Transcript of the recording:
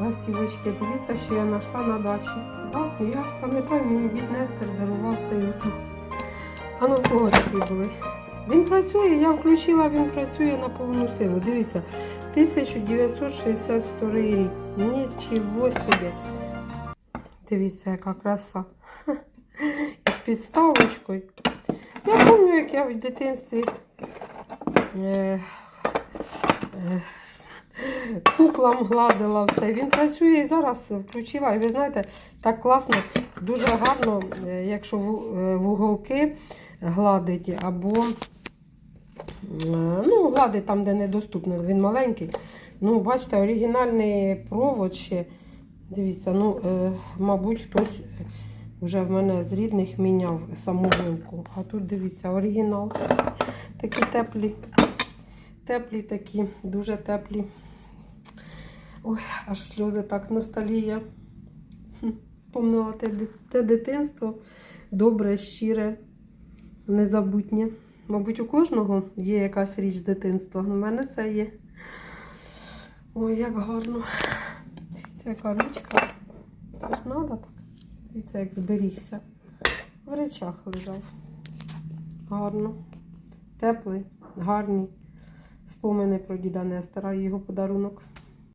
Ластівочки, дивіться, що я знайшла на дачі. Так, я пам'ятаю, мені дід Нестер дарував цей. А ну кого такі були? Він працює, я включила, він працює на повну силу. Дивіться, 1962 рік. Нічого собі. Дивіться, яка краса. З підставочкою. Я пам'ятаю, як я в дитинстві е, е, куклам гладила все. Він працює і зараз включила. І ви знаєте, так класно, дуже гарно, е, якщо е, вуголки гладить або е, ну, гладить там, де недоступно, він маленький. Ну, бачите, оригінальний провод ще. Дивіться, ну, е, мабуть, хтось вже в мене з рідних міняв саму вилку. А тут дивіться, оригінал. Такі теплі. Теплі такі, дуже теплі. Ой, аж сльози так на столі я. Вспомнила те, те дитинство. Добре, щире, незабутнє. Мабуть, у кожного є якась річ дитинства. У мене це є. Ой, як гарно. Дивіться, яка ручка. Це ж надо так. Дивіться, як зберігся. В речах лежав. Гарно. Теплий, гарні. Спомини про діда Нестора і його подарунок.